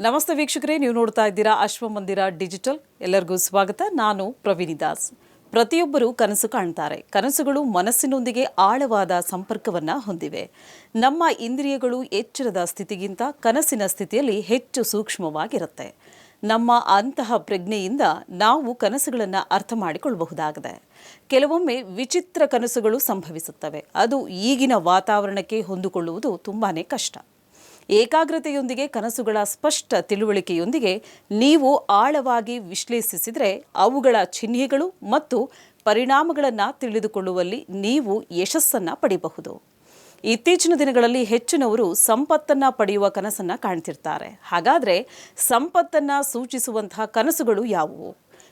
ನಮಸ್ತೆ ವೀಕ್ಷಕರೇ, ನೀವು ನೋಡ್ತಾ ಇದ್ದೀರಾ ಅಶ್ವಮಂದಿರ ಡಿಜಿಟಲ್. ಎಲ್ಲರಿಗೂ ಸ್ವಾಗತ. ನಾನು ಪ್ರವೀಣಿ ದಾಸ್. ಪ್ರತಿಯೊಬ್ಬರು ಕನಸು ಕಾಣ್ತಾರೆ. ಕನಸುಗಳು ಮನಸ್ಸಿನೊಂದಿಗೆ ಆಳವಾದ ಸಂಪರ್ಕವನ್ನ ಹೊಂದಿವೆ. ನಮ್ಮ ಇಂದ್ರಿಯಗಳು ಎಚ್ಚರದ ಸ್ಥಿತಿಗಿಂತ ಕನಸಿನ ಸ್ಥಿತಿಯಲ್ಲಿ ಹೆಚ್ಚು ಸೂಕ್ಷ್ಮವಾಗಿರುತ್ತೆ. ನಮ್ಮ ಅಂತಹ ಪ್ರಜ್ಞೆಯಿಂದ ನಾವು ಕನಸುಗಳನ್ನು ಅರ್ಥ ಮಾಡಿಕೊಳ್ಳಬಹುದಾಗಿದೆ. ಕೆಲವೊಮ್ಮೆ ವಿಚಿತ್ರ ಕನಸುಗಳು ಸಂಭವಿಸುತ್ತವೆ. ಅದು ಈಗಿನ ವಾತಾವರಣಕ್ಕೆ ಹೊಂದಿಕೊಳ್ಳುವುದು ತುಂಬಾನೇ ಕಷ್ಟ. ಏಕಾಗ್ರತೆಯೊಂದಿಗೆ ಕನಸುಗಳ ಸ್ಪಷ್ಟ ತಿಳುವಳಿಕೆಯೊಂದಿಗೆ ನೀವು ಆಳವಾಗಿ ವಿಶ್ಲೇಷಿಸಿದರೆ ಅವುಗಳ ಚಿಹ್ನೆಗಳು ಮತ್ತು ಪರಿಣಾಮಗಳನ್ನು ತಿಳಿದುಕೊಳ್ಳುವಲ್ಲಿ ನೀವು ಯಶಸ್ಸನ್ನು ಪಡೆಯಬಹುದು ಇತ್ತೀಚಿನ ದಿನಗಳಲ್ಲಿ ಹೆಚ್ಚಿನವರು ಸಂಪತ್ತನ್ನು ಪಡೆಯುವ ಕನಸನ್ನು ಕಾಣ್ತಿರ್ತಾರೆ. ಹಾಗಾದರೆ ಸಂಪತ್ತನ್ನು ಸೂಚಿಸುವಂತಹ ಕನಸುಗಳು ಯಾವುವು?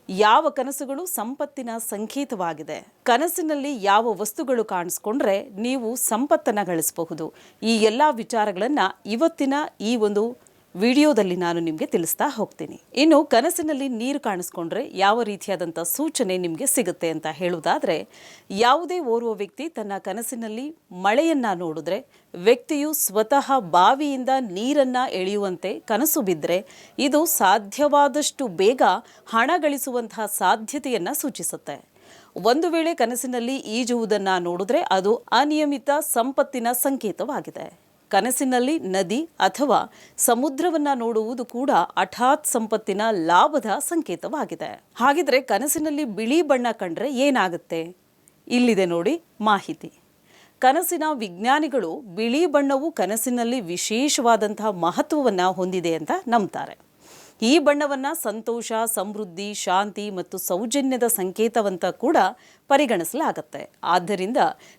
ಯಾವ ಕನಸುಗಳು ಸಂಪತ್ತಿನ ಸಂಕೇತವಾಗಿದೆ? ಕನಸಿನಲ್ಲಿ ಯಾವ ವಸ್ತುಗಳು ಕಾಣಿಸ್ಕೊಂಡ್ರೆ ನೀವು ಸಂಪತ್ತನ್ನು ಗಳಿಸಬಹುದು? ಈ ಎಲ್ಲ ವಿಚಾರಗಳನ್ನು ಇವತ್ತಿನ ಈ ಒಂದು ವಿಡಿಯೋದಲ್ಲಿ ನಾನು ನಿಮಗೆ ತಿಳಿಸ್ತಾ ಹೋಗ್ತೀನಿ. ಇನ್ನು ಕನಸಿನಲ್ಲಿ ನೀರು ಕಾಣಿಸ್ಕೊಂಡ್ರೆ ಯಾವ ರೀತಿಯಾದಂಥ ಸೂಚನೆ ನಿಮಗೆ ಸಿಗುತ್ತೆ ಅಂತ ಹೇಳುವುದಾದರೆ, ಯಾವುದೇ ಓರ್ವ ವ್ಯಕ್ತಿ ತನ್ನ ಕನಸಿನಲ್ಲಿ ಮಳೆಯನ್ನು ನೋಡಿದ್ರೆ, ವ್ಯಕ್ತಿಯು ಸ್ವತಃ ಬಾವಿಯಿಂದ ನೀರನ್ನು ಎಳೆಯುವಂತೆ ಕನಸು ಬಿದ್ದರೆ ಇದು ಸಾಧ್ಯವಾದಷ್ಟು ಬೇಗ ಹಣ ಗಳಿಸುವಂತಹ ಸಾಧ್ಯತೆಯನ್ನು ಸೂಚಿಸುತ್ತೆ. ಒಂದು ವೇಳೆ ಕನಸಿನಲ್ಲಿ ಈಜುವುದನ್ನು ನೋಡಿದ್ರೆ ಅದು ಅನಿಯಮಿತ ಸಂಪತ್ತಿನ ಸಂಕೇತವಾಗಿದೆ. ಕನಸಿನಲ್ಲಿ ನದಿ ಅಥವಾ ಸಮುದ್ರವನ್ನ ನೋಡುವುದು ಕೂಡ ಹಠಾತ್ ಸಂಪತ್ತಿನ ಲಾಭದ ಸಂಕೇತವಾಗಿದೆ. ಹಾಗಿದ್ರೆ ಕನಸಿನಲ್ಲಿ ಬಿಳಿ ಬಣ್ಣ ಕಂಡ್ರೆ ಏನಾಗುತ್ತೆ? ಇಲ್ಲಿದೆ ನೋಡಿ ಮಾಹಿತಿ. ಕನಸಿನ ವಿಜ್ಞಾನಿಗಳು ಬಿಳಿ ಬಣ್ಣವು ಕನಸಿನಲ್ಲಿ ವಿಶೇಷವಾದಂತಹ ಮಹತ್ವವನ್ನು ಹೊಂದಿದೆ ಅಂತ ನಂಬ್ತಾರೆ. ಈ ಬಣ್ಣವನ್ನು ಸಂತೋಷ, ಸಮೃದ್ಧಿ, ಶಾಂತಿ ಮತ್ತು ಸೌಜನ್ಯದ ಸಂಕೇತವಂತ ಕೂಡ ಪರಿಗಣಿಸಲಾಗುತ್ತೆ. ಆದ್ದರಿಂದ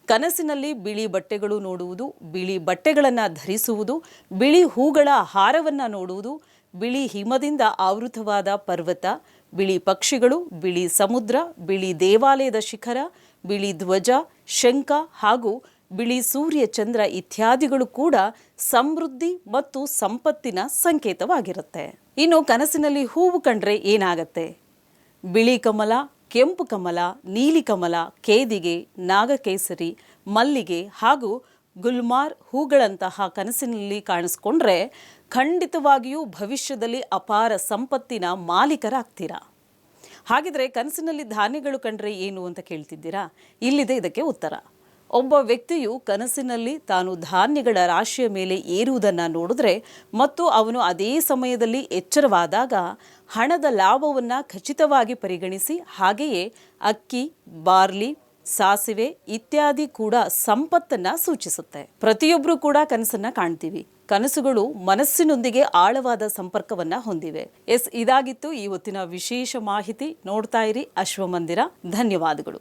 ಕನಸಿನಲ್ಲಿ ಬಿಳಿ ಬಟ್ಟೆಗಳು ನೋಡುವುದು, ಬಿಳಿ ಬಟ್ಟೆಗಳನ್ನು ಧರಿಸುವುದು, ಬಿಳಿ ಹೂಗಳ ಹಾರವನ್ನು ನೋಡುವುದು, ಬಿಳಿ ಹಿಮದಿಂದ ಆವೃತವಾದ ಪರ್ವತ, ಬಿಳಿ ಪಕ್ಷಿಗಳು, ಬಿಳಿ ಸಮುದ್ರ, ಬಿಳಿ ದೇವಾಲಯದ ಶಿಖರ, ಬಿಳಿ ಧ್ವಜ, ಶಂಖ ಹಾಗೂ ಬಿಳಿ ಸೂರ್ಯ ಚಂದ್ರ ಇತ್ಯಾದಿಗಳು ಕೂಡ ಸಮೃದ್ಧಿ ಮತ್ತು ಸಂಪತ್ತಿನ ಸಂಕೇತವಾಗಿರುತ್ತೆ. ಇನ್ನು ಕನಸಿನಲ್ಲಿ ಹೂವು ಕಂಡ್ರೆ ಏನಾಗತ್ತೆ? ಬಿಳಿ ಕಮಲ, ಕೆಂಪು ಕಮಲ, ನೀಲಿ ಕಮಲ, ಕೇದಿಗೆ, ನಾಗಕೇಸರಿ, ಮಲ್ಲಿಗೆ ಹಾಗೂ ಗುಲ್ಮಾರ್ ಹೂಗಳಂತಹ ಕನಸಿನಲ್ಲಿ ಕಾಣಿಸ್ಕೊಂಡ್ರೆ ಖಂಡಿತವಾಗಿಯೂ ಭವಿಷ್ಯದಲ್ಲಿ ಅಪಾರ ಸಂಪತ್ತಿನ ಮಾಲೀಕರಾಗ್ತೀರಾ? ಹಾಗಿದ್ರೆ ಕನಸಿನಲ್ಲಿ ಧಾನ್ಯಗಳು ಕಂಡ್ರೆ ಏನು ಅಂತ ಕೇಳ್ತಿದ್ದೀರಾ? ಇಲ್ಲಿದೆ ಇದಕ್ಕೆ ಉತ್ತರ. ಒಬ್ಬ ವ್ಯಕ್ತಿಯು ಕನಸಿನಲ್ಲಿ ತಾನು ಧಾನ್ಯಗಳ ರಾಶಿಯ ಮೇಲೆ ಏರುವುದನ್ನು ನೋಡಿದ್ರೆ ಮತ್ತು ಅವನು ಅದೇ ಸಮಯದಲ್ಲಿ ಎಚ್ಚರವಾದಾಗ ಹಣದ ಲಾಭವನ್ನು ಖಚಿತವಾಗಿ ಪರಿಗಣಿಸಿ ಹಾಗೆಯೇ ಅಕ್ಕಿ, ಬಾರ್ಲಿ, ಸಾಸಿವೆ ಇತ್ಯಾದಿ ಕೂಡ ಸಂಪತ್ತನ್ನ ಸೂಚಿಸುತ್ತೆ. ಪ್ರತಿಯೊಬ್ಬರೂ ಕೂಡ ಕನಸನ್ನ ಕಾಣ್ತೀವಿ. ಕನಸುಗಳು ಮನಸ್ಸಿನೊಂದಿಗೆ ಆಳವಾದ ಸಂಪರ್ಕವನ್ನ ಹೊಂದಿವೆ. ಎಸ್, ಇದಾಗಿತ್ತು ಈ ಹೊತ್ತಿನ ವಿಶೇಷ ಮಾಹಿತಿ. ನೋಡ್ತಾ ಇರಿ ಅಶ್ವಮಂದಿರ. ಧನ್ಯವಾದಗಳು.